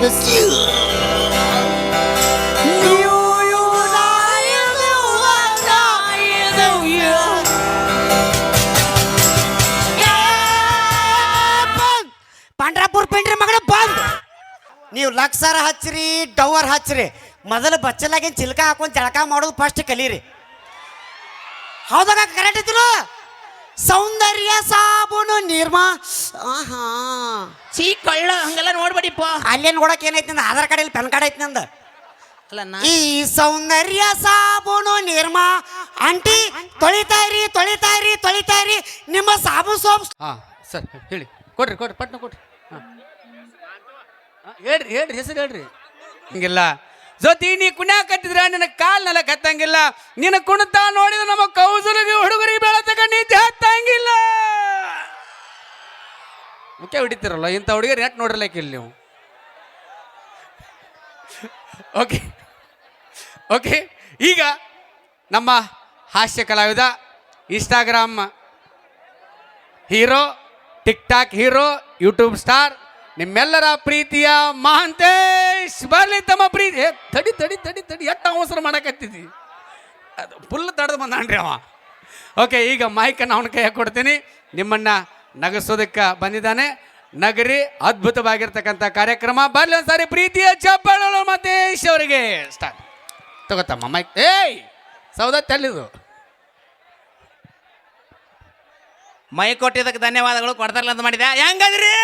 ಮುಗಿಸಿ ಪಾಂಡ್ರಾಪುರ್ ಪೆಂಡ್ರಿ ಮಗಳ, ಬಂದ್. ನೀವು ಲಕ್ಸಾರ ಹಚ್ಚಿರಿ, ಡವರ್ ಹಚ್ಚಿರಿ. ಮೊದಲು ಬಚ್ಚಲಾಗಿನ ಚಿಲ್ಕ ಹಾಕೊಂಡು ಜಳಕ ಮಾಡೋದು ಫಸ್ಟ್ ಕಲೀರಿ. ಹೌದಾಗ ಕರೆಕ್ಟ್ ಇದ್ರು ಸೌಂದರ್ಯ ಸಾಬೂನು ನಿರ್ಮಾ. ಆಹಾ. ಚೀ ಕಳ್ಳ ಹಂಗೆಲ್ಲ ನೋಡ್ಬೇಡಿಪ್ಪ ಅಲ್ಲಿ ನೋಡಕ್ ಏನೈತಿ ನಂದು? ಆಧಾರ್ ಕಾರ್ಡ್ ಇಲ್ಲಿ ಪ್ಯಾನ್ ಕಾರ್ಡ್ ಐತಿ ನಂದು. ಅಲ್ಲ ನಾ ಈ ಸೌಂದರ್ಯ ಸಾಬೂನು ನಿರ್ಮಾ. ಆಂಟಿ ತೊಳಿತಾಯಿರಿ ತೊಳಿತಾಯಿರಿ ತೊಳಿತಾಯಿರಿ ನಿಮ್ಮ ಸಾಬೂನು ಸೋಪ್ ಹಾ ಸರ್ ಹೇಳಿ. ಕೊಡ್ರಿ ಕೊಡ್ರಿ ಪಟ್ನ ಕೊಡ್ರಿ. ಹಾಂ ಹೇಳ್ರಿ ಹೇಳ್ರಿ ಹೆಸರು ಹೇಳ್ರಿ. ಹಿಂಗಿಲ್ಲ. ಜೊತೆ ನೀ ಕುಣ್ಯಾಕತ್ತಿದ್ರ ನಿನ್ನ ಕಾಲ್ ನೆಲ ಕತ್ತಂಗಿಲ್ಲ ನಿನ್ನ ಕುಣಿತ ನೋಡಿದ್ರೆ ನಮ್ಮ ಕೌಸಲಿಗೆ ಹುಡುಗರಿಗೆ ಬೆಳತಕ ನೀತಿ ಹತ್ತಂಗಿಲ್ಲ. ಮುಖ್ಯ ಹಿಡಿತಿರಲ್ಲ, ಇಂಥ ಹುಡುಗರು ನೆಟ್ ನೋಡಿರ್ಲಿಕ್ಕಿಲ್ಲ ನೀವು? ಓಕೆ ಓಕೆ ಈಗ ನಮ್ಮ ಹಾಸ್ಯ ಕಲಾವಿದ Instagram hero TikTok hero YouTube star ನಿಮ್ಮೆಲ್ಲರ ಪ್ರೀತಿಯ ಮಹಾಂತೇಶ್, ಬರಲಿ ತಮ್ಮ ಪ್ರೀತಿ. ತಡಿ ತಡಿ ತಡಿ ತಡಿ, ಎಟ್ಟ ಅವಸರ ಮಾಡಕತ್ತಿದ್ದಿ ಅದು ಫುಲ್ ತಡೆದು ಬಂದಾನ್ರಿ ಅವ. ಓಕೆ ಈಗ ಮೈಕನ್ನು ಅವನ ಕೈಯಾಗ ಕೊಡ್ತೀನಿ. ನಿಮ್ಮನ್ನ ನಗಸೋದಕ್ಕೆ ಬಂದಿದ್ದಾನೆ. ನಗರಿ ಅದ್ಭುತವಾಗಿರ್ತಕ್ಕಂಥ ಕಾರ್ಯಕ್ರಮ. ಬರಲಿ ಒಂದ್ಸಾರಿ ಪ್ರೀತಿಯ ಚಪ್ಪಾಳು ಮಹೇಶ್ ಅವರಿಗೆ. ಸ್ಟಾರ್ಟ್ ತಗೋತಮ್ಮ ಮೈಕ್ ಏಯ್ ಸೌದತ್ತಿ ಅಲ್ಲಿದು ಮೈ ಕೊಟ್ಟಿದ್ದಕ್ಕೆ ಧನ್ಯವಾದಗಳು. ಕೊಡ್ತಾರಲ್ಲ ಅಂತ ಮಾಡಿದೆ ಹೆಂಗದ್ರಿ?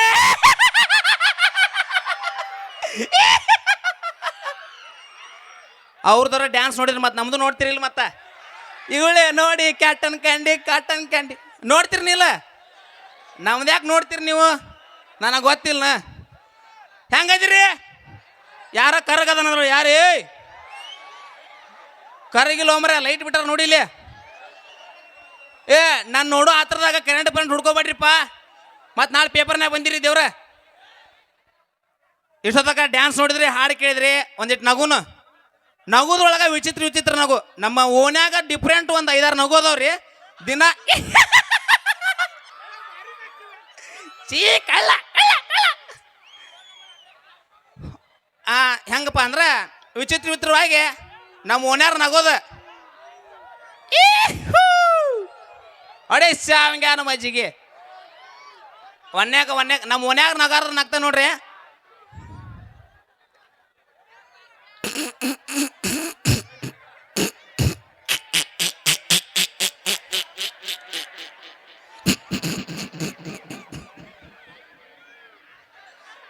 ಅವ್ರದವ್ರ ಡ್ಯಾನ್ಸ್ ನೋಡಿದ್ರೆ ಮತ್ತೆ ನಮ್ದು ನೋಡ್ತಿರಿಲ್ಲ ಮತ್ತೆ? ಇವಳೆ ನೋಡಿ ಕ್ಯಾಟನ್ ಕ್ಯಾಂಡಿ ಕಾಟನ್ ಕ್ಯಾಂಡಿ ನೋಡ್ತೀರಿ ನೀಲ್ಲ ನಮ್ದು ಯಾಕೆ ನೋಡ್ತೀರಿ ನೀವು? ನನಗೆ ಗೊತ್ತಿಲ್ಲ ಹೆಂಗದಿರಿ? ಯಾರ ಕರಗದನಂದ್ರು ಯಾರೇ? ಕರಗಿಲ್ಲ ಒಮ್ರ ಲೈಟ್ ಬಿಟ್ಟಾರ ನೋಡಿಲಿ ಏ, ನಾನು ನೋಡು ಆ ಥರದಾಗ ಕರೆಂಟ್ ಬಂದು ಹುಡ್ಕೋಬೇಡ್ರಿಪ್ಪ. ಮತ್ತು ನಾಳೆ ಪೇಪರ್ನಾಗ ಬಂದಿರಿ ದೇವ್ರ. ಇಷ್ಟೊತ್ತಕ ಡ್ಯಾನ್ಸ್ ನೋಡಿದ್ರಿ ಹಾಡು ಕೇಳಿದ್ರಿ ಒಂದಿಟ್ಟು ನಗುನು. ನಗುದ್ರೊಳಗೆ ವಿಚಿತ್ರ ವಿಚಿತ್ರ ನಗು. ನಮ್ಮ ಓನ್ಯಾಗ ಡಿಫ್ರೆಂಟ್ ಒಂದು ಐದಾರು ನಗು ಅದಾವ್ರಿ ದಿನ ಚೀ, ಕಳ್ಳ ಹೆಂಗಪ್ಪ ಅಂದ್ರೆ ವಿಚಿತ್ರ ವಿಚಿತ್ರವಾಗಿ ನಮ್ಮ ಓನ್ಯಾರ ನಗೋದ. ಅಡೇ ನಮ್ಮ ಮಜ್ಜಿಗೆ ಒನ್ಯಾಗ ಒನ್ಯಾಗ, ನಮ್ಮ ಓನ್ಯಾಗ ನಗಾರ ನಗ್ತ ನೋಡ್ರಿ.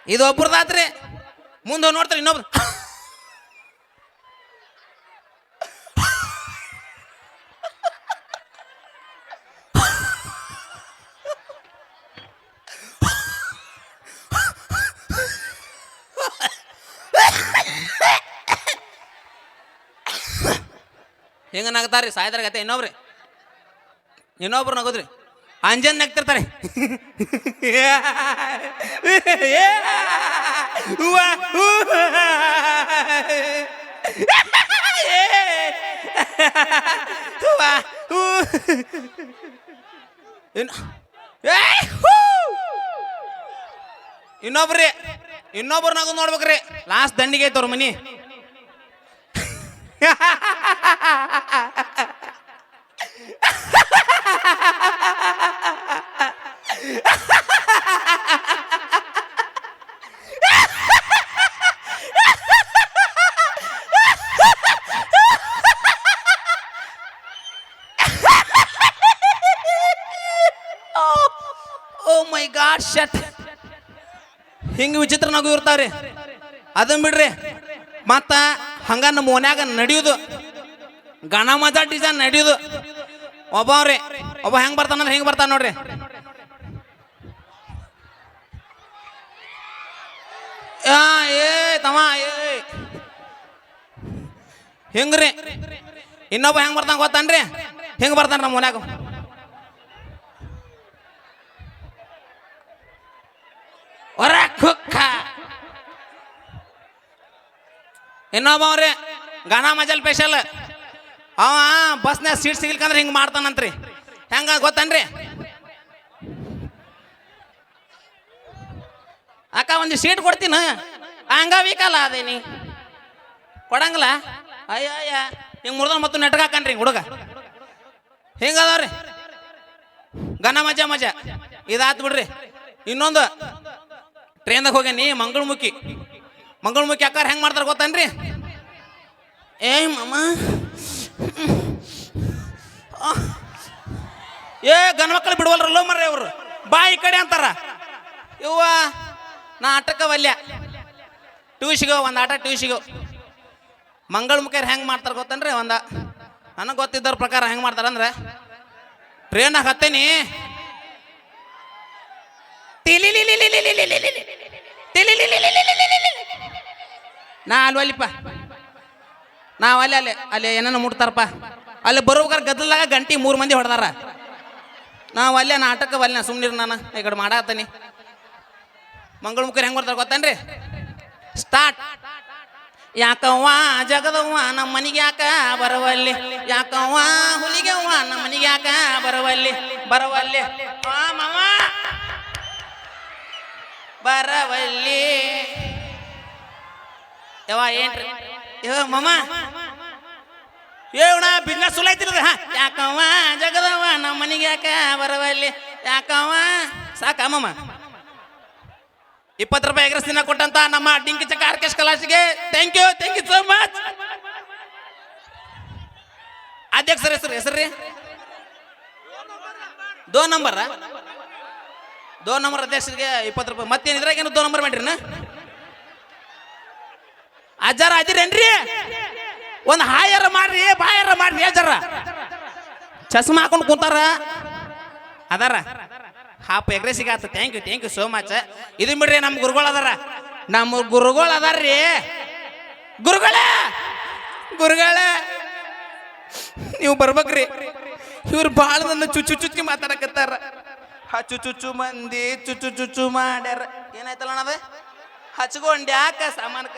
ಇದು ಒಬ್ರದಾತ್ರಿ ಮುಂದೆ ನೋಡ್ತಾರೆ ಇನ್ನೊಬ್ರು ಹಿಂಗ ನಗ್ತಾರ್ರಿ? ಸಾಯ್ದ್ರ ಗತೆ ಇನ್ನೊಬ್ರಿ. ಇನ್ನೊಬ್ರು ನಗೋದ್ರಿ. ಅಂಜನ್ ನಗ್ತಿರ್ತಾರೆ. ಇನ್ನೊಬ್ರಿ, ಇನ್ನೊಬ್ರು ನಗು ನೋಡ್ಬೇಕ್ರಿ. ಲಾಸ್ಟ್ ದಂಡಿಗೆ ಐತವ್ರ ಮನಿ. ಶಟ್ ಹಿಂಗೆ ವಿಚಿತ್ರ ನಗು ಇರ್ತಾವ್ರಿ ಅದನ್ನ ಬಿಡ್ರಿ. ಮತ್ತ ಹಂಗ ನಮ್ಮ ಮನ್ಯಾಗ ನಡೆಯುದು. ಗಣ ಡಿಸೈನ್ ನಡೆಯುದು. ಒಬ್ಬವ್ರಿ ಒಬ್ಬ ಹೆಂಗ್ ಬರ್ತಾನಂದ್ರೆ ಹೆಂಗ್ ಬರ್ತಾನ ನೋಡ್ರಿ. ಏ, ತಮ್ಮ, ಏ ರೀ ಇನ್ನೊಬ್ಬ ಹೆಂಗ್ ಬರ್ತಾನ ಗೊತ್ತಾನ್ರಿ? ಹೆಂಗ್ ಬರ್ತಾನ ನಮ್ಮ ಮನ್ಯಾಗ ಹೊರ ಕುಕ್ಕ ಇನ್ನೊಬ್ಬ ಅವ್ರಿ ಮಜಲ್ ಸ್ಪೆಷಲ್ ಅವ ಬಸ್ನ್ಯಾಗ ಸೀಟ್ ಸಿಗಲ್ಕಂದ್ರೆ ಹಿಂಗೆ ಮಾಡ್ತಾನಂತ್ರಿ. ಹೆಂಗ ಗೊತ್ತನ್ರಿ? ಅಕ್ಕ, ಒಂದು ಸೀಟ್ ಕೊಡ್ತೀನ. ಅಂಗವಿಕಲ ಅದೇನಿ. ಕೊಡಂಗಿಲ್ಲ? ಅಯ್ಯ ಅಯ್ಯ. ಹಿಂಗೆ ಮುರಿದ ಮತ್ತು ನೆಟ್ಗೆ ಹಾಕನ್ರಿ ಹುಡುಗ. ಹಿಂಗ ಅದಾವ್ರಿ. ಗನ ಮಜಾ ಮಜಾ. ಇದಾತ್ ಬಿಡ್ರಿ. ಇನ್ನೊಂದು. ಟ್ರೈನ್ದಾಗ ಹೋಗ್ಯಾನಿ, ಮಂಗಳಮುಖಿ. ಮಂಗಳಮುಖಿ ಅಕ್ಕಾರ ಹೆಂಗೆ ಮಾಡ್ತಾರೆ ಗೊತ್ತೇನ್ರಿ? ಏಯ್ ಮಾಮ. ಏ, ಗಂಡ ಮಕ್ಕಳು ಬಿಡುವಲ್ರಲ್ಲೋ ಮರ್ರಿ ಅವರು. ಬಾ ಈ ಕಡೆ ಅಂತಾರ. ಇವ್ವ ನಾ ಆಟಕ್ಕ ವಲ್ಯ ಟ್ಯೂಷಿಗೋ ಒಂದು ಆಟ ಟ್ಯೂಷಿಗೋ ಮಂಗಳಮುಖಿಯರು ಹೆಂಗೆ. ಮಾಡ್ತಾರೆ ಗೊತ್ತೇನ್ರಿ? ಒಂದು, ನನಗೆ ಗೊತ್ತಿದ್ದವ್ರ ಪ್ರಕಾರ ಹೆಂಗೆ ಮಾಡ್ತಾರಂದ್ರೆ ಟ್ರೇನಾಗ ಹತ್ತೇನಿ. ತಿಲಿ ನಾ ಅಲ್ವಲ್ಲಿಪ್ಪ ನಾವು ಅಲ್ಲಿ ಅಲ್ಲಿ ಅಲ್ಲಿ ಏನೇನು ಮುಟ್ತಾರಪ್ಪ. ಅಲ್ಲಿ ಬರೋಗಾರ ಗದ್ದಲಾಗ ಗಂಟೆ ಮೂರು ಮಂದಿ ಹೊಡೆದಾರ. ನಾವು ಅಲ್ಲೇ ನಾಟಕವಲ್ಲ ಸುಮ್ಮನೆ ನಾನು. ಈ ಕಡೆ ಮಾಡಾತೀನಿ ಮಂಗಳ ಮುಖರಿ ಹೆಂಗೆ ಬರ್ತಾರೆ ಗೊತ್ತೇನ್ರಿ? ಸ್ಟಾರ್ಟ್ ಯಾಕವ್ವ ಜಗದವ್ವ ನಮ್ಮ ಮನೆಗೆ ಯಾಕ ಬರವಲ್ಲಿ? ಯಾಕವ್ವ ಹುಲಿಗೆವ್ವ ನಮ್ಮ ಮನೆಗೆ ಯಾಕ ಬರವಲ್ಲಿ? ಬರವಲ್ಲಿ. ಬರವಲ್ಲಿ. ಯವ್ವ ಏನ್ರಿ? ಯವ ಮಮ್ಮ ಏವಣ ಬಿಸ್ನೆಸ್ ಸುಲ ಐತಿಲ್ಲ ಹಾ? ಯಾಕವ್ವ ಜಗದವ್ವ ನಮ್ಮ ಮನೆಗೆ ಯಾಕ ಬರವಲ್ಲಿ ಯಾಕವ್ವ? ಸಾಕ ಮಮ್ಮ ಇಪ್ಪತ್ತು ರೂಪಾಯಿ ಎಗ್ರೆಸ್ ದಿನ ಕೊಟ್ಟಂತ ನಮ್ಮ ಡಿಂಕಿ ಚಕ್ಕ orchestra ಕಲಾಸಿಗೆ thank you thank you so much ಅಧ್ಯಕ್ಷರ ಹೆಸರು ಹೆಸರು ರೀ? ದೋ ನಂಬರ್? ದೋ ನಂಬರ್ ಅಧ್ಯಕ್ಷರಿಗೆ ಇಪ್ಪತ್ತು ರೂಪಾಯಿ. ಮತ್ತೇನಿದ್ರೆ ಇದ್ರಾಗ ಏನು ದೋ ನಂಬರ್ ಮಾಡ್ರಿನ ಅಜ್ಜಾರ ಅದಿರೇನ್ರಿ? ಒಂದು ಹಾಯರ ಮಾಡ್ರಿ ಬಾಯರ ಮಾಡ್ರಿ ಅಜ್ಜಾರ. ಚಸ್ಮಾ ಹಾಕೊಂಡು ಕುಂತಾರ. ಅದಾರ. ಹಾಪ್ ಎಗ್ರೆಸಿಗೆ ಆತ thank you thank you so much ಇದು ಬಿಡ್ರಿ ನಮ್ಮ ಗುರುಗಳು ಅದಾರ. ನಮ್ಮ ಗುರುಗಳು ಅದಾರ್ರಿ. ಗುರುಗಳ ಗುರುಗಳ, ನೀವು ಬರ್ಬೇಕ್ರಿ. ಇವ್ರು ಭಾಳ ನನ್ನ ಚುಚ್ಚು ಚುಚ್ಚಿ ಮಾತಾಡಕತ್ತಾರ. ಹಚ್ಚು ಚುಚ್ಚು ಮಂದಿ ಚುಚ್ಚು ಚುಚ್ಚು ಮಾಡ್ಯಾರ. ಏನಾಯ್ತಲ್ಲ ಅಣ್ಣದ ಹಚ್ಕೊಂಡ್ಯಾಕ ಸಾಮಾನ್ಕ.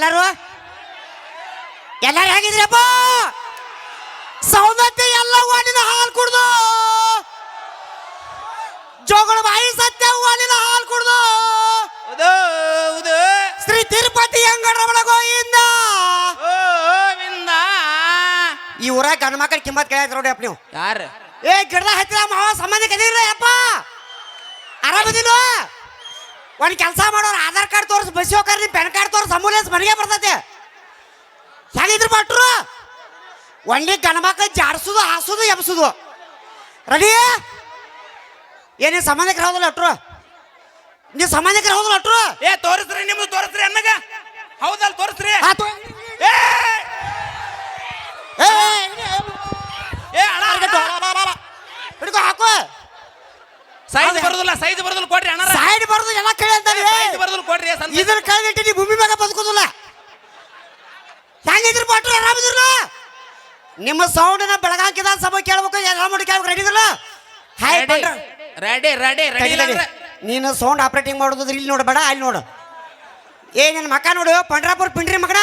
ಎಲ್ಲಾರು? ಎಲ್ಲರೂ ಹೇಗಿದ್ರಪ್ಪ? ಸೌಂದರ್ಯ ಎಲ್ಲ ಓಡಿನ ಹಾಲು ಕುಡ್ದು. ಜೋಗಳ ಬಾಯಿ ಸತ್ಯ ಓಡಿನ ಹಾಲು ಕುಡ್ದು. ಶ್ರೀ ತಿರುಪತಿ ಅಂಗಡರಮಣ ಗೋಯಿಂದ ಈ ಊರ ಗಂಡ ಮಕ್ಕಳ ಕಿಮ್ಮತ್ ಕೇಳಿದ್ರು ನೋಡಿ ಅಪ್ಪ ನೀವು. ಯಾರು? ಏ ಗಿಡದ ಹತ್ತಿರ ಮಾವ ಸಂಬಂಧಿಕ ಅದಿರ ಯಪ್ಪ ಆರಾಮದಿಲ್ಲ ಒಂದು ಕೆಲಸ ಮಾಡೋರು ಆಧಾರ್ ಕಾರ್ಡ್ ತೋರಿಸಿ ಬಸ್ ಹೋಗ್ರಿ ಪ್ಯಾನ್ ಕಾರ್ಡ್ ತೋರಿಸಿ ಅಂಬುಲೆನ್ಸ್ ಮನೆಗೆ ಬರ್ತೈತೆ. ಹೆಂಗಿದ್ರು ಭಟ್ರು? ಒಂದಿ ಗಂಡ ಜಾರಿಸೋದು ಜಾಡ್ಸೋದು ಹಾಸೋದು ಎಬ್ಸೋದು. ರೆಡಿ ಏನೇ ಸಂಬಂಧಿಕರು ಹೌದಲ್ಲ ಅಟ್ರು ನೀವು ಸಂಬಂಧಿಕರು ಹೌದಲ್ಲ ಅಟ್ರು ಏ ತೋರಿಸ್ರಿ ನಿಮ್ದು ತೋರಿಸ್ರಿ ಅನ್ನಗ ಹೌದಲ್ಲ ತೋರಿಸ್ರಿ. ಆ, ತೋ- ಏ! ಏ, ಏ ಅಣ್ಣ ಹಿಡ್ಕೊ ಹಾಕು. ಸೈಜ್ ಬರೋದಿಲ್ಲ ಸೈಜ್ ಬರೋದಿಲ್ಲ ಕೊಡ್ರಿ ಅಣ್ಣ ಸೈಡ್ ಬರೋದು ಎಲ್ಲ ಕೇಳಿ ಅಂತಾರೆ ಸೈಜ್ ಸಂತ ಇದನ್ನ ಕಳೆದಿಟ್ಟು ನೀ ಭೂಮಿ ಮ್ಯಾಗ ಬದುಕೋದಿಲ್ಲ. ಹೆಂಗಿದ್ರು ಭಟ್ರು ಆರಾಮಿದ್ರಲ್ಲ ನಿಮ್ಮ ಸೌಂಡ್ನ ಬೆಳಗಾಂಕಿದ ಸಭೆ ಕೇಳ್ಬೇಕು ಎಲ್ಲ ಮಾಡಿ ಕೇಳ್ಬೇಕು ರೆಡಿ ಇದ್ರಲ್ಲ? ಹಾಯ್ ರೆಡಿ ಭಟ್ರು ರೆಡಿ ರೆಡಿ ರೆಡಿ ತಡಿ, ತಡಿ. ನೀನು ಸೌಂಡ್ ಆಪರೇಟಿಂಗ್ ಮಾಡೋದು ಇಲ್ಲಿ ನೋಡಬೇಡ ಅಲ್ಲಿ ನೋಡು. ಏ ನಿನ್ನ ಮಕ್ಕ ನೋಡು ಪಂಡ್ರಾಪುರ ಪಿಂಡ್ರಿ ಮಗನ.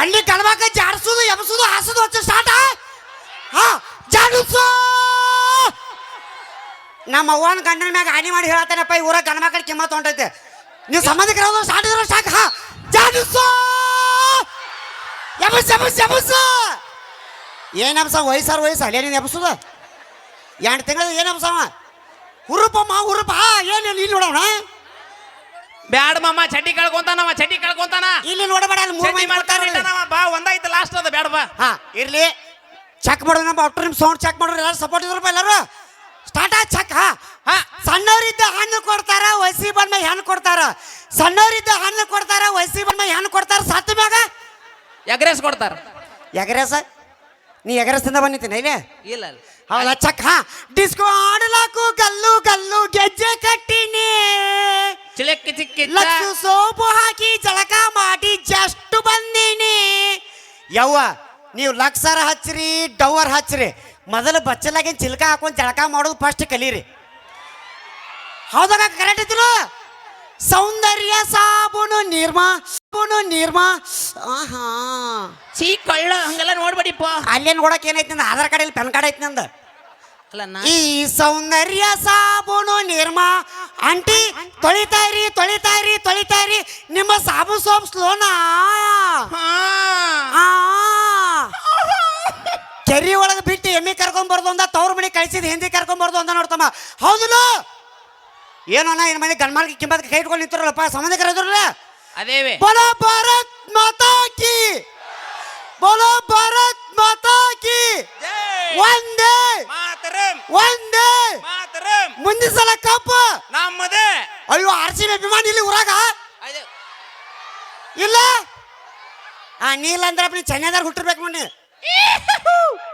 ಒಳ್ಳೆ ಕಳವಾಕ ಜಾಡ್ಸೋದು ಎಬ್ಸೋದು ಹಾಸೋದು ಹಚ್ಚ ಸ್ಟಾರ್ಟ್ ಹಾ ಜಾಡಿಸು! ನಮ್ಮ ಅವ್ವನ ಗಂಡನ ಮ್ಯಾಗ ಹಾನಿ ಮಾಡಿ ಹೇಳ್ತಾನಪ್ಪ ಈ ಊರ ಗಂಡ ಮಕ್ಕಳ ಕಿಮ್ಮತ್ ತೊಗೊಂಡೈತೆ ನೀವು ಸಂಬಂಧಿಕರ ಸಾಟಿದ್ರು ಸಾಕು. ಹಾ. ಜಾಡಿಸು ಎಬಸ್ ಎಬಸ್ ಎಬಸ್ ಏನು ಎಬ್ಸ ವಯಸ್ಸಾರ ವಯಸ್ಸು ಅಲ್ಲೇ ನೀನು ಎಬ್ಸೋದು? ಎಂಟು ತಿಂಗಳ ಏನು ಎಬ್ಸವ ಹುರುಪ ಏನ್ ಏನು ಇಲ್ಲಿ ನೋಡೋಣ ಬ್ಯಾಡ ಮಾಮ ಚಡ್ಡಿ ಕಳ್ಕೊಂತಾನವ ಚಡ್ಡಿ ಕಳ್ಕೊಂತಾನ. ಇಲ್ಲಿ ನೋಡಬೇಡ ಅಲ್ಲಿ ಮೂರು ಮೈ ಮಂದಿ ಮಾಡ್ತಾರೆ ಬಾ ಒಂದಾಯ್ತು ಲಾಸ್ಟ್ ಅದ ಬ್ಯಾಡ ಬಾ. ಹಾ ಇರ್ಲಿ. ಚೆಕ್ ಮಾಡೋದು ನಮ್ಮ ನಿಮ್ಮ ಸೌಂಡ್ ಚೆಕ್ ಮಾಡೋರು ಎಲ್ಲರೂ ಸಪೋರ್ಟ್ ಇದ್ರಪ್ಪ ಎಲ್ಲರೂ? ಸ್ಟಾರ್ಟ್ ಚಕ್ ಹಾ ಹಾ. ಸಣ್ಣವರಿದ್ದ ಹಣ್ಣು ಕೊಡ್ತಾರ ವಯಸ್ಸಿ ಬಂದ ಹೆಣ್ಣು ಕೊಡ್ತಾರ. ಸಣ್ಣವರಿದ್ದ ಹಣ್ಣು ಕೊಡ್ತಾರ ವಯಸ್ಸಿ ಬಂದ ಹೆಣ್ಣು ಕೊಡ್ತಾರ ಸತ್ತ ಮ್ಯಾಗ? ಎಗ್ರೆಸ್ ಕೊಡ್ತಾರ. ಎಗರೇಸ? ನೀ ಎಗರೇಸದಿಂದ ಬಂದಿತ್ತೀನಿ ಇಲ್ಲೇ? ಇಲ್ಲ ಇಲ್ಲ. ಹೌದಾ ಚಕ್ ಹಾ. ಡಿಸ್ಕೋ ಆಡಲಾಕು ಗಲ್ಲು ಗಲ್ಲು ಗೆಜ್ಜೆ ಕಟ್ಟಿನಿ. ಚಿಲಕ್ಕಿ ಚಿಕ್ಕಿ ಲಕ್ಷ ಸೋಪು ಹಾಕಿ ಜಳಕ ಮಾಡಿ ಜಸ್ಟ್ ಬಂದಿನಿ. ಯವ್ವ ನೀವು ಲಕ್ಷರ ಹಚ್ಚಿರಿ ಡವರ್ ಹಚ್ಚ್ರಿ. ಮೊದಲು ಬಚ್ಚಲಾಗಿನ ಚಿಲ್ಕ ಹಾಕೊಂಡು ಜಳಕ ಮಾಡೋದು ಫಸ್ಟ್ ಕಲೀರಿ. ಹೌದಾಗ ಕರೆಕ್ಟ್ ಇದ್ರು ಸೌಂದರ್ಯ ಸಾಬೂನು ನಿರ್ಮಾ ಸಾಬೂನು ನಿರ್ಮಾ. ಆಹಾ. ಚೀ ಕಳ್ಳ ಹಂಗೆಲ್ಲ ನೋಡ್ಬೇಡಿಪ್ಪ. ಅಲ್ಲೇನು ನೋಡಕ್ ಏನೈತಿ ನಂದು ಆಧಾರ್ ಕಾರ್ಡ್ ಇಲ್ಲಿ ಪೆನ್ ಕಾರ್ಡ್ ಐತಿ ನಂದು. ಅಲ್ಲ ನಾ ಈ ಸೌಂದರ್ಯ ಸಾಬೂನು ನಿರ್ಮಾ. ಆಂಟಿ ತೊಳಿತಾ ಇರಿ ತೊಳಿತಾ ತೊಳಿತಾಯಿರಿ ತೊಳಿತಾ ತೊಳಿತಾಯಿರಿ ನಿಮ್ಮ ಸಾಬು ಸೋಪ್ ಸ್ಲೋನಾ. ಆ. ಕೆರಿ ಒಳಗೆ ಬಿಟ್ಟು ಎಮ್ಮಿ ಕರ್ಕೊಂಬಾರ್ದು ಅಂದ ತವ್ರ ಮನೆ ಕಳಿಸಿದ ಹಿಂದಿ ಕರ್ಕೊಂಬಾರ್ದು ಅಂದ ನೋಡ್ತಮ್ಮ ಹೌದಲ್ಲ? ಏನ್ ಮನೆ ಗಂಡ್ಮಾರ್ಗೆ ಕಿಂಬತ್ ಕೈ ಇಟ್ಕೊಂಡು ನಿಂತಿರಲ್ಲಪ್ಪ ಸಂಬಂಧಿಕರ ಇದ್ರಲ್ಲ ಅದೇವೆ ಬೋಲೋ ಭಾರತ್ ಮಾತಾ ಕಿ! ಬೋಲೋ ಭಾರತ್ ಮಾತಾ ಕಿ! ಒಂದೇ ಮಾತರಂ! ಒಂದೇ ಮಾತರಂ! ಮುಂದಿನ ಸಲ ಕಪ್ಪ ನಮ್ಮದೇ! ಅಯ್ಯೋ ಆರ್ ಸಿ ಬಿ ಅಭಿಮಾನಿ ಇಲ್ಲಿ ಊರಾಗ? ಇಲ್ಲ? ಆ ನೀಲ್ ಅಂದ್ರೆ ನೀ ಚೆನ್ನೈದಾರ ಹುಟ್ಟಿರ್ಬೇಕು ಮೊನ್ನೆ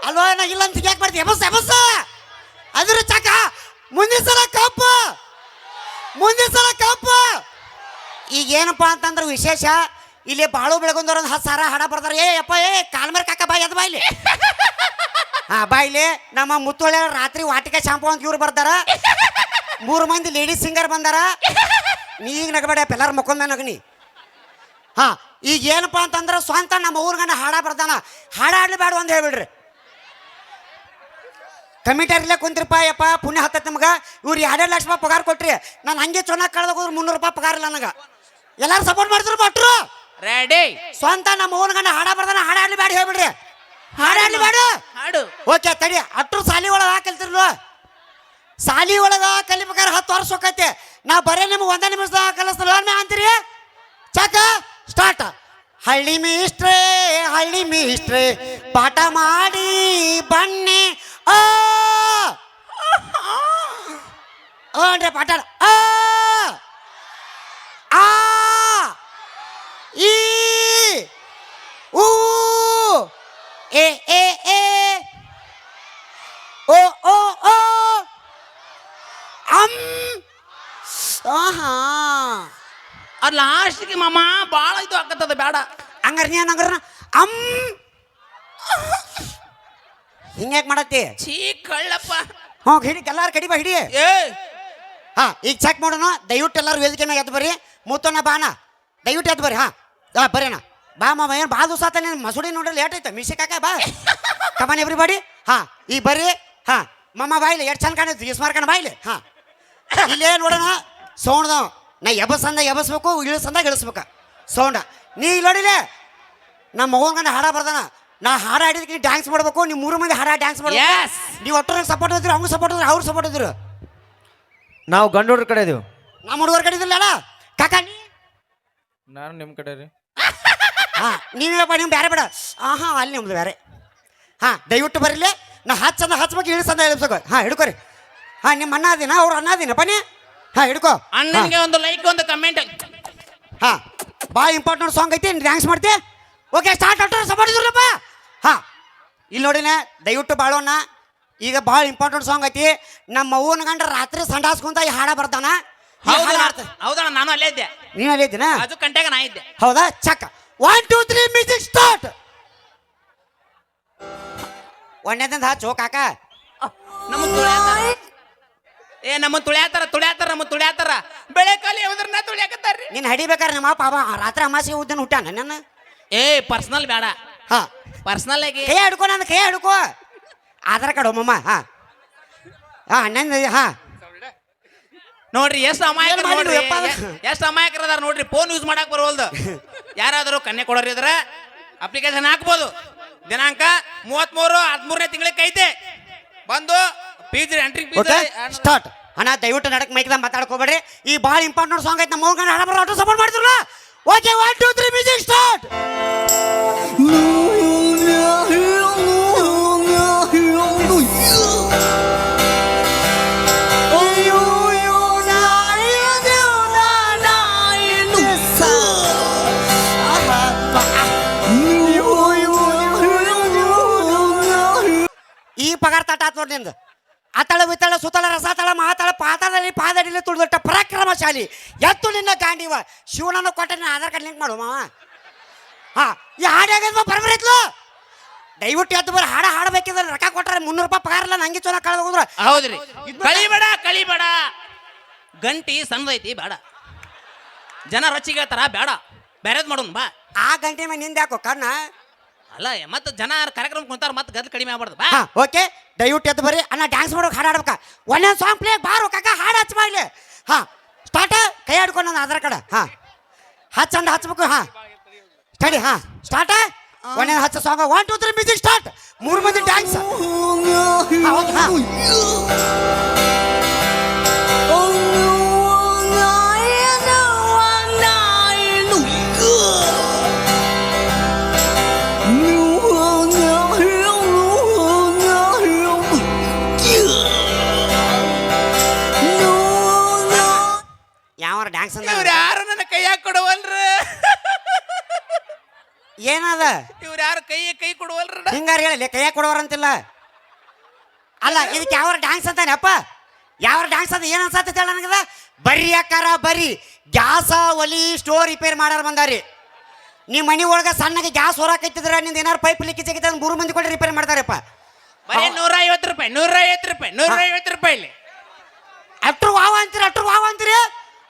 ಅಲ್ವಾ ನಾ ಇಲ್ಲ ಅಂತ ಯಾಕೆ ಮಾಡ್ತೀವಿ ಎಬಸ್ ಎಬಸ್ ಅದ್ರ ಚಕ! ಮುಂದಿನ ಸಲ ಕಪ್ಪ! ಮುಂದಿನ ಸಲ ಕಪ್ಪ! ಈಗ ಏನಪ್ಪ ಅಂತಂದ್ರೆ ವಿಶೇಷ ಇಲ್ಲಿ ಬಾಳು ಬೆಳಗೊಂದವ್ರ ಒಂದು ಹತ್ತು ಸಾವಿರ ಹಣ ಬರ್ತಾರೆ ಏ ಅಪ್ಪ ಏ ಮೇಲೆ ಕಾಕ ಬಾಯ್ ಅದು ಬಾಯ್ಲಿ ಹಾ ಬಾಯ್ಲಿ ನಮ್ಮ ಮುತ್ತೊಳ್ಳೆ ರಾತ್ರಿ ವಾಟಿಕೆ ಶಾಂಪು ಅಂತ ಇವ್ರು ಬರ್ತಾರ ಮೂರು ಮಂದಿ ಲೇಡೀಸ್ ಸಿಂಗರ್ ಬಂದಾರ. ನೀ ಈಗ ನಗಬೇಡ ಎಲ್ಲಾರು ಮಕ್ಕೊಂದ ನಗನಿ. ಹಾ ಈಗ ಏನಪ್ಪಾ ಅಂತಂದ್ರೆ ಸ್ವಂತ ನಮ್ಮ ಊರ್ಗನ ಹಾಡ ಬರ್ತಾನ ಹಾಡ ಆಡ್ಲಿ ಬೇಡ ಅಂತ ಹೇಳ್ಬಿಡ್ರಿ ಕಮಿಟರ್ಲೆ ಕುಂತಿರಪ್ಪ ಯಪ್ಪ ಪುಣ್ಯ ಹತ್ತೈತೆ ನಮಗ. ಇವ್ರು ಎರಡೆರಡು ಲಕ್ಷ ರೂಪಾಯಿ ಪಗಾರ ಕೊಟ್ರಿ. ನಾನು ಹಂಗೆ ಚೆನ್ನಾಗಿ ಕಳೆದ ಹೋದ್ರೆ ಮುನ್ನೂರು ರೂಪಾಯಿ ಪಗಾರ ಇಲ್ಲ ನನಗೆ. ಎಲ್ಲರೂ ಸಪೋರ್ಟ್ ಮಾಡ್ತ್ರು ಭಟ್ರು? ರೆಡಿ ಸ್ವಂತ ನಮ್ಮ ಊರ್ಗನ ಹಾಡ ಬರ್ತಾನ ಹಾಡ ಆಡ್ಲಿ ಬೇಡ ಹೇಳ್ಬಿಡ್ರಿ. ಹಾಡ ಆಡ್ಲಿ ಬೇಡ ಹಾಡು. ಓಕೆ ತಡಿ. ಅಟ್ರು ಸಾಲಿ ಒಳಗೆ ಕಲ್ತಿರ್ಲು ಸಾಲಿ ಒಳಗೆ ಕಲಿಬೇಕಾದ್ರೆ ಹತ್ತು ವರ್ಷ ಹೋಗೈತೆ ನಾ ಬರೇ ನಿಮ್ಗೆ ಒಂದೇ ನಿಮಿಷದಾಗ ಕಲಿಸ್ತಾರೆ ಅಂತೀರಿ? ಚಕ? ಸ್ಟಾರ್ಟ್ ಹಳ್ಳಿ ಮೀಸ್ಟ್ರೇ ಹಳ್ಳಿ ಮೀಸ್ಟ್ರೇ ಪಾಠ ಮಾಡಿ ಬನ್ನಿ. ಆ! ಅಂದ್ರೆ ಪಾಠ ಆ! ಆ! ಈ! ಊ! ಎ ಎ ಎ! ಓ ಓ ಓ! ಅಂ! ಆಹಾ! ಅದ್ ಲಾಸ್ಟ್ಗೆ ಮಾಮ ಭಾಳ ಇದು ಆಗತ್ತದ ಬೇಡ. ಹಂಗಾರೆ ನೀ ಹಂಗಾರ ಅಮ್. ಹಿಂಗ್ಯಾಕ್ ಮಾಡತ್ತಿ? ಛೀ ಕಳ್ಳಪ್ಪ. ಹ್ಞೂ ಹಿಡಿ ಎಲ್ಲಾರು ಕಡಿಬ ಹಿಡಿ. ಏ. ಹಾ ಈಗ ಚೆಕ್ ಮಾಡೋಣ. ದಯವಿಟ್ಟು ಎಲ್ಲರೂ ವೇದಿಕೆ ಮ್ಯಾಗ ಎದ್ದು ಬರ್ರಿ. ಮುತ್ತಣ್ಣ ಬಾನ ದಯವಿಟ್ಟು ಎದ್ದು ಬರ್ರಿ ಹಾ. ಹಾ ಬರ್ರಿ ಅಣ್ಣ. ಬಾ ಮಾಮ ಏನು ಭಾಳ ದಿವಸ ಆತ ನೀನು ಮಸೂಡಿ ನೋಡ್ರಿ ಲೇಟ್ ಐತೆ ಮಿಸಿ ಕಾಕ ಬಾ. ಕಮಾನ್ ಎವ್ರಿಬಡಿ ಹಾ ಈಗ ಬರ್ರಿ. ಹಾ ಮಮ್ಮ ಬಾಯ್ಲಿ ಎಷ್ಟು ಚಂದ ಕಾಣಿಸ್ತು ಇಸ್ಮಾರ್ ಕಣ ಬಾಯ್ಲಿ ಹಾ. ಇಲ್ಲೇ ನೋಡೋಣ. ಸೌಂಡ್ ನಾ ಎಬಸ್ ಅಂದ ಎಬಸ್ಬೇಕು ಇಳಿಸಂದಾಗ ಇಳಿಸ್ಬೇಕು ಸೌಂಡ ನೀ ಇಲ್ಲಿ ನೋಡಿಲೆ ನಮ್ಮ ಮಗನ ಹಾಡ ಬರ್ದಾನ. ನಾ ಹಾಡ ಆಡಿದಕ್ಕೆ ನೀ ಡ್ಯಾನ್ಸ್ ಮಾಡ್ಬೇಕು ನೀವು ಮೂರು ಮಂದಿ ಹಾಡ ಡ್ಯಾನ್ಸ್ ಮಾಡಿ. ನೀವು ಒಟ್ಟರ ಸಪೋರ್ಟ್ ಇದ್ರಿ ಅವ್ನು ಸಪೋರ್ಟ್ ಹೋದ್ರೆ ಅವ್ರು ಸಪೋರ್ಟ್ ಹೋದ್ರು ನಾವು ಗಂಡೋಡ್ರ ಕಡೆ ಇದೀವಿ. ನಮ್ಮ ಹುಡುಗರ ಕಡೆ ಇದ್ದಿಲ್ಲ ಕಾಕ ನೀ? ನಾನು ನಿಮ್ಮ ಕಡೆ ರೀ. ಹಾ ನೀವೇಪ್ಪ ನೀವು ಬೇರೆ ಬೇಡ. ಹಾಂ ಹಾಂ ಅಲ್ಲಿ ನಿಮ್ದು ಬೇರೆ ಹಾ ದಯವಿಟ್ಟು ಬರಲಿ ನಾ ಹಚ್ಚಂದ ಹಚ್ಬೇಕು ಇಳಿಸಂದ ಇಳಿಸ್ಬೇಕು ಹಾ ಹಿಡ್ಕೊರಿ. ಹಾ ನಿಮ್ಮ ಅಣ್ಣ ಅದಿನ ಅವ್ರು ಅಣ್ಣ ಅದಿನ ಬನ್ನಿ ಹಾ ಹಿಡ್ಕೋ. ಅಣ್ಣನಿಗೆ ಒಂದು ಲೈಕ್ ಒಂದು ಕಮೆಂಟ್ ಹಾ. ಭಾಳ ಇಂಪಾರ್ಟೆಂಟ್ ಸಾಂಗ್ ಐತಿ ಡ್ಯಾನ್ಸ್ ಮಾಡ್ತಿ? ಓಕೆ ಸ್ಟಾರ್ಟ್ ಆಟೋ ಸಪೋರ್ಟ್ ಇದ್ರಲ್ಲಪ್ಪ. ಹಾ. ಇಲ್ಲಿ ನೋಡಿನ ದಯವಿಟ್ಟು ಬಾಳೋಣ ಈಗ ಭಾಳ ಇಂಪಾರ್ಟೆಂಟ್ ಸಾಂಗ್ ಐತಿ. ನಮ್ಮ ಅವ್ವನ ಗಂಡ ರಾತ್ರಿ ಸಂಡಾಸ್ಕೊಂತ ಈ ಹಾಡ ಬರ್ತಾನ ಹೌದಣ್ಣ ನಾನು ಅಲ್ಲೇ ಇದ್ದೆ. ನೀನು ಅಲ್ಲಿ ಇದ್ದೀನ? ಅದು ಕಂಟ್ಯಾಗ ನಾ ಇದ್ದೆ. ಹೌದಾ? Check. One two three music start ಒಂದನೇದಿಂದ ಹಾ ಕಾಕ ನಮ್ಮ ಏ ನಮ್ಮ ತುಳ್ಯಾತಾರ ತುಳ್ಯಾತಾರ ನಮ್ಮ ತುಳ್ಯಾತಾರ. ಬೆಳೆ ಕಾಲಿ ಹೋದ್ರನ್ನ ತುಳ್ಯಾಕತ್ತಾರ್ರಿ. ನೀನ್ ಹಡಿಬೇಕಾರೆ ನಮ್ಮ ಪಾಪ ರಾತ್ರಿ ಅಮಾಸಿ ಉದ್ದನ್ ಹುಟ್ಟಾನ ನನ್ನ? ಏ ಪರ್ಸನಲ್ ಬೇಡ. ಹಾ. ಪರ್ಸನಲ್ ಆಗಿ ಕೈ ಹಿಡ್ಕೊ ನನ್ನ ಕೈ ಹಿಡ್ಕೊ ಆಧಾರ್ ಕಾರ್ಡ್ ಒಮ್ಮಮ್ಮ ಹಾ. ಹಾ ಹಾ. ನೋಡ್ರಿ ಎಷ್ಟು ಅಮಾಯಕರು ಏನ್ ನೋಡ್ರಿ. ಯಪ್ಪ ಅದು? ಎಷ್ಟು ಅಮಾಯಕರ ಅದಾರ ನೋಡ್ರಿ ಫೋನ್ ಯೂಸ್ ಮಾಡಕ್ ಬರೋಲ್ದು ಯಾರಾದರೂ ಕನ್ಯೆ ಕೊಡೋರಿ ಇದ್ರ ಅಪ್ಲಿಕೇಶನ್ ಹಾಕ್ಬೋದು. ದಿನಾಂಕ ಮೂವತ್ಮೂರು ಹದಿಮೂರನೇ ತಿಂಗಳಿಗೆ ಐತೆ ಬಂದು ಫೀಸ್ ಎಂಟ್ರಿ ಓಕೆ ಸ್ಟಾರ್ಟ್ ಅಣ್ಣ ದಯವಿಟ್ಟು ನಡಕ್ ಮೈಕ್ದಾಗ ಮಾತಾಡ್ಕೋಬೇಡ್ರಿ. ಈ ಭಾಳ ಇಂಪಾರ್ಟೆಂಟ್ ಸಾಂಗ್ ಐತೆ. ನಮ್ಮ ಬರೋ ಆಟೋ ಸಪೋರ್ಟ್ ಮಾಡ್ತಿರಲ್ಲ okay one two three music start ಈ ಪಗಾರ ತಟ ಆತ್ ನೋಡಿ ನಿಂದು. ಅತಳ ವಿತಳ ಸುತಳ ರಸತಳ ಮಹಾತಳ ಪಾತಾಳದಲ್ಲಿ ಪಾದಡಿಲಿ ತುಳಿದೊಟ್ಟ ಪರಾಕ್ರಮಶಾಲಿ. ಎತ್ತು ನಿನ್ನ ಗಾಂಡಿವ. ಶಿವನನ್ನು ಕೊಟ್ಟ ನಿನ್ನ ಆಧಾರ್ ಕಾರ್ಡ್ ಲಿಂಕ್ ಮಾಡು ಮಾವ. ಹಾ ಈ ಹಾಡು ಹೇಗದ ಬರ್ಬರಿತ್ಲು ದಯವಿಟ್ಟು ಎದ್ದು ಬರ ಹಾಡ ಹಾಡಬೇಕಿದ್ರೆ ರೊಕ್ಕ ಕೊಟ್ಟರೆ ಮುನ್ನೂರು ರೂಪಾಯಿ ಪಗಾರ ಇಲ್ಲ ನಂಗೆ ಚಲೋ ಕಳೆದ ಹೋದ್ರ. ಹೌದ್ರಿ ಕಳಿಬೇಡ ಕಳಿಬೇಡ. ಗಂಟಿ ಸಣ್ಣದೈತಿ ಬೇಡ. ಜನ ರೊಚ್ಚಿಗೆ ಹೇಳ್ತಾರ ಬೇಡ. ಬೇರೆದ್ ಮಾಡೋನ್ ಬಾ. ಆ ಗಂಟೆ ಮೇಲೆ ನಿಂದ ಯಾಕೋ ಕಣ್ಣ ಅಲ್ಲ ಮತ್ತೆ ಜನ ಕಾರ್ಯಕ್ರಮ ಕುಂತಾರ ಮತ್ತೆ ಗದ್ಲು ಕಡಿಮೆ ಆಗ್ಬಾರ್ದು. ಬಾ. ಹಾ, ಓಕೆ. ದಯವಿಟ್ಟು ಎದ್ದು ಬರ್ರಿ. ಅಣ್ಣ ಡ್ಯಾನ್ಸ್ ಮಾಡೋಕೆ ಹಾಡು ಆಡ್ಬೇಕ ಒಂದೊಂದು ಸಾಂಗ್ ಪ್ಲೇ ಬಾರು, ಕಾಕ, ಹಾಡು ಹಚ್ಚ ಮಾಡ್ಲಿ ಹಾ ಸ್ಟಾರ್ಟ್ ಕೈ ಆಡ್ಕೊಂಡು ನಾನು ಆಧಾರ್ ಕಾರ್ಡ್. ಹಾ. ಹಚ್ಚಂಡ ಹಚ್ಬೇಕು, ಹಾ. ಸ್ಟಡಿ, ಹಾ. ಸ್ಟಾರ್ಟ್ ಒಂದೊಂದು ಹಚ್ಚ song one two three music start ಮೂರು ಮಂದಿ ಡ್ಯಾನ್ಸ್ ಹೌದು ಹಾ. ಹಿಂಗಾರ ಹೇಳಿ ಕೈಯಾಗ ಕೊಡೋರಂತಿಲ್ಲ. ಅಲ್ಲ ಇದಕ್ಕೆ ಯಾವ ಡ್ಯಾನ್ಸ್ ಅಂತಾನೆಪ್ಪ ಯಾವ ಡ್ಯಾನ್ಸ್ ಅಂತ ಏನ್ ಅನ್ಸತ್ತೆ ಹೇಳ ನನಗದ ಬರೀ ಅಕ್ಕಾರ ಬರೀ. ಗ್ಯಾಸ ಒಲಿ ಸ್ಟೋರ್ ರಿಪೇರ್ ಮಾಡಾರ ಬಂದಾರಿ. ನಿಮ್ಮ ಮನೆ ಒಳಗ ಸಣ್ಣಗೆ ಗ್ಯಾಸ್ ಹೊರಕೈತಿದ್ರ ನಿಂದ ಏನಾರು ಪೈಪ್ ಲೀಕೇಜ್ ಸಿಗುತ್ತೆ ಮೂರು ಮಂದಿ ಕೊಡಿ ರಿಪೇರ್ ಮಾಡ್ತಾರಪ್ಪ. ಬರೀ ನೂರ ಐವತ್ತು ರೂಪಾಯಿ ನೂರ ಐವತ್ತು ರೂಪಾಯಿ ನೂರ ಐವತ್ತು ರೂಪಾಯಿ ಅಟ್ರು ವಾವ ಅಂತೀರಿ ಅಟ್ರು ವಾವ ಅಂತೀರಿ.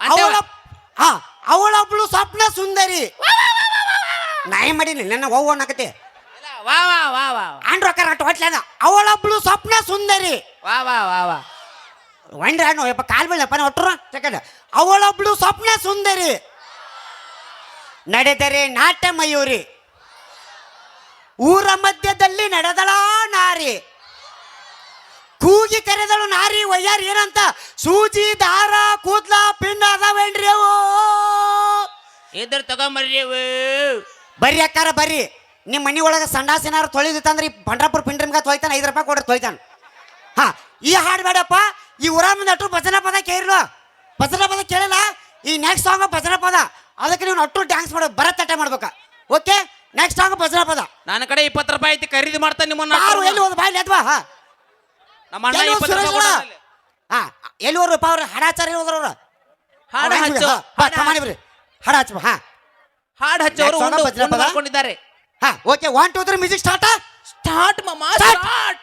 ಅವಳ ಹಾ ಅವಳೊಬ್ಳು ಸ್ವಪ್ನ ಸುಂದರಿ. ನಾಯಿ ಮಾಡಿ ನನ್ನ ಅವ್ವ ಅನ್ನಕತ್ತೆ ವಾ ವಾ ವಾ ವಾ. ಆಂಡ್ ರೊಕ್ಕ ಅಟ್ಟು ಹೊಟ್ಲೆ ಅವಳೊಬ್ಳು ಸ್ವಪ್ನ ಸುಂದರಿ. ವಾ ವಾ ವಾ ವಾ. ಒಂಡ್ರ ಹಣ್ಣು ಯಪ್ಪ ಕಾಲ್ ಬೀಳಪ್ಪ ಒಟ್ಟರು ಸೆಕೆಂಡ್ ಅವಳೊಬ್ಳು ಸ್ವಪ್ನ ಸುಂದರಿ. ನಡೆದರೆ ನಾಟ ಮಯೂರಿ ಊರ ಮಧ್ಯದಲ್ಲಿ ನಡೆದಳ ನಾರಿ. ಕೂಗಿ ಕರೆದಳು ನಾರಿ ವಯ್ಯಾರ ಏನಂತ? ಸೂಜಿ ದಾರ ಕೂದ್ಲ ಪಿಂಡ ಅದಾವೇನ್ರಿ ಅವು? ಇದ್ರ ತಗೊಂಬರ್ರಿ. ಬರ್ರಿ ಅಕ್ಕಾರ ಬರ್ರಿ. ನಿಮ್ಮ ಮನೆ ಒಳಗೆ ಸಂಡಾಸ ಏನಾರು ತೊಳಿದಿತ್ತಂದ್ರೆ ಈ ಬಂಡ್ರಾಪುರ ಪಿಂಡ್ರಿಮ್ಗ ತೊಯ್ತಾನೆ ಐದು ರೂಪಾಯಿ ಕೊಡ್ರಿ ತೊಯ್ತಾನೆ. ಹಾ ಈ ಹಾಡು ಬೇಡಪ್ಪ ಈ ಊರ ಮುಂದೆ ಅಟ್ರು ಭಜನಾ ಪದ ಕೇಳಿಲ್ಲ ಭಜನಾ ಪದ ಕೇಳಿಲ್ಲ ಈ ನೆಕ್ಸ್ಟ್ ಸಾಂಗ್ ಭಜನಾ ಪದ. ಅದಕ್ಕೆ ನೀವು ಅಟ್ರು ಡ್ಯಾನ್ಸ್ ಮಾಡೋ ಭರತನಾಟ್ಯ ಮಾಡ್ಬೇಕಾ. ಓಕೆ ನೆಕ್ಸ್ಟ್ ಸಾಂಗ್ ಭಜನಾ ಪದ. ನನ್ನ ಕಡೆ ಇಪ್ಪತ್ತು ರೂಪಾಯಿ ಐತಿ ಖರೀದಿ ಮಾಡ್ತಾನೆ ನಿಮ್ಮನ್ನ ಯಾರು ಎಲ್ಲಿ ಹೋದ್ ಬಾಯಿ ಅದ್ವಾ ಹಾ. ನಮ್ಮ ಅಣ್ಣ ಎಲ್ಲಿ ಹೋದ್ ಇಪ್ಪತ್ತು ರೂಪಾಯಿ. ಹಾ ಎಲ್ಲಿ ಹೋದ್ರು ಅವ್ರು ಹಾಡಾಚಾರ ಹೋದ್ರ ಅವ್ರು? ಹಾಡು ಹಚ್ಚು ಹಾಡು ಹಾಡ ಹಚ್ಚ ಹಾ. ಹಾಡು ಹಚ್ಚೋರು Next song ಉಂಡು ಭಜನಾ ಉಂಡು ಪದ? ಮಾಡ್ಕೊಂಡಿದ್ದಾರೆ. हाँ okay one two three music start start मामा स्टार्ट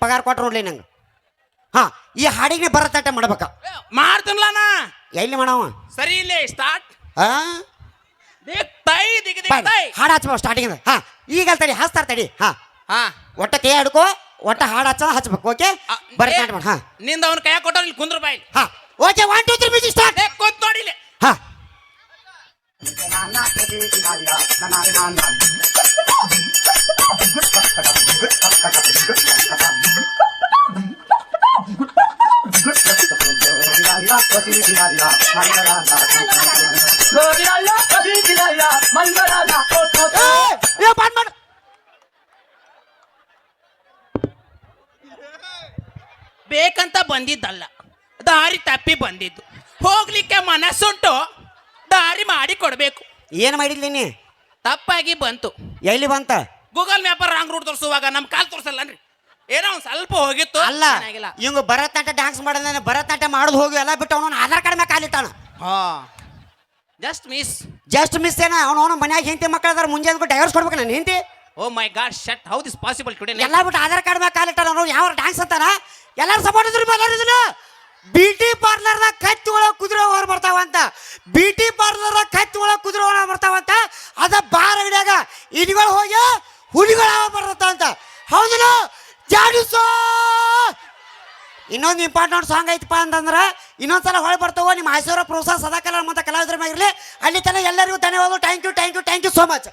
पगार को हाँ हाड़ी बरत मार्ला ಎಲ್ಲಿ ಮಾಡವ ಸರಿ ಇಲ್ಲ ಸ್ಟಾರ್ಟ್ ಆ? ದಿಕ್ ತೈ ದಿಗ್ ದಿಗ್ ಬಾ, ತೈ ಹಾಡ್ ಹಚ್ಬೋ ಸ್ಟಾರ್ಟಿಂಗ್ ಹಾ ಈಗ ತಡಿ ಹಚ್ತಾರ ತಡಿ. ಹಾ. ಹಾ. ಒಟ್ಟ ಕೈ ಹಿಡ್ಕೋ ಒಟ್ಟ ಹಾಡು ಹಚ್ಚ ಹಚ್ಬೇಕು ಓಕೆ? ಆ, ಭರತನಾಟ್ಯ ಮಾಡ ಹಾ. ನಿಂದ ಅವನ ಕೈ ಕೊಟ್ಟವ್ರು ಇಲ್ಲಿ ಕುಂದ್ರ ಬಾಯಿ ಹಾ. Okay one two three music start ಕೂತ್ ನೋಡಿ ಇಲ್ಲಿ. ಹಾ. ಬೇಕಂತ ಬಂದಿದ್ದಲ್ಲ ದಾರಿ ತಪ್ಪಿ ಬಂದಿದ್ದು. ಹೋಗ್ಲಿಕ್ಕೆ ಮನಸ್ಸುಂಟು ದಾರಿ ಮಾಡಿ ಕೊಡ್ಬೇಕು. ಏನ್ ಮಾಡಿದ್ಲಿ ನೀ? ತಪ್ಪಾಗಿ ಬಂತು. ಎಲ್ಲಿ ಬಂತ? ಗೂಗಲ್ ಮ್ಯಾಪ್ ರಾಂಗ್ ರೂಟ್ ತೋರಿಸುವಾಗ ನಮ್ಮ ಕಾಲ್ ತೋರಿಸಲ್ಲನ್ರಿ. ಏನೋ ಒಂದ್ ಸ್ವಲ್ಪ ಹೋಗಿತ್ತು ಅಲ್ಲ ಏನಾಗಿಲ್ಲ ಇವಂಗ ಭರತನಾಟ್ಯ ಡ್ಯಾನ್ಸ್ ಮಾಡೋದ ಭರತನಾಟ್ಯ ಮಾಡೋದು ಹೋಗಿ ಎಲ್ಲ ಬಿಟ್ಟು ಅವನು ಆಧಾರ್ ಕಾರ್ಡ್ ಮ್ಯಾಗ ಕಾಲಿಟ್ಟಾನ. ಹಾ. ಜಸ್ಟ್ ಮಿಸ್ ಜಸ್ಟ್ ಮಿಸ್ ಏನ? ಅವನು ಅವನು ಮನ್ಯಾಗ ಹೆಂಡತಿ ಮಕ್ಕಳು ಅದಾರ ಮುಂಜಾನೆ ಡೈವರ್ಸ್ ಕೊಡ್ಬೇಕು ನಾನು ಹೆಂಡತಿ? ಓ my god shut how this possible today ಎಲ್ಲ ಬಿಟ್ಟು ಆಧಾರ್ ಕಾರ್ಡ್ ಮ್ಯಾಗ ಕಾಲಿಟ್ಟಾನ ಅವನು. ಯಾವ ಡ್ಯಾನ್ಸ್ ಅಂತಾನ? ಎಲ್ಲರೂ ಸಪೋರ್ಟ್ ಇದ್ರು ಎಲ್ಲರೂ ಇದನ್ನ. ಬ್ಯೂಟಿ ಪಾರ್ಲರ್ದಾಗ ಕತ್ತಿ ಒಳಗೆ ಕುದುರೆ ಹೊರ ಬರ್ತಾವಂತ ಬ್ಯೂಟಿ ಪಾರ್ಲರ್ದಾಗ ಕತ್ತಿ ಒಳಗೆ ಕುದುರೆ ಹೊರ ಬರ್ತಾವಂತ ಅದ ಬಾರ್ ಅಂಗಡಿಯಾಗ ಇಡಿಗಳು ಹೋಗಿ ಹುಲಿಗಳ ಬರ್ತಂತ ಹೌದಿಲ್ಲ ಜಾಡಿಸೋ ಇನ್ನೊಂದು ಇಂಪಾರ್ಟೆಂಟ್ ಸಾಂಗ್ ಐತಪ್ಪ ಅಂತಂದ್ರೆ, ಇನ್ನೊಂದ್ಸಲ ಹೊಳೆ ಬರ್ತಾವ, ನಿಮ್ಮ ಆಶೀರ್ವಾದ ಪ್ರೋತ್ಸಾಹ ಸದಾಕಾಲ ಮತ್ತು ಕಲಾವಿದರ ಮ್ಯಾಗಿರಲಿ ಅಲ್ಲಿ ತನಕ ಎಲ್ಲರಿಗೂ ಧನ್ಯವಾದ thank you thank you thank you so much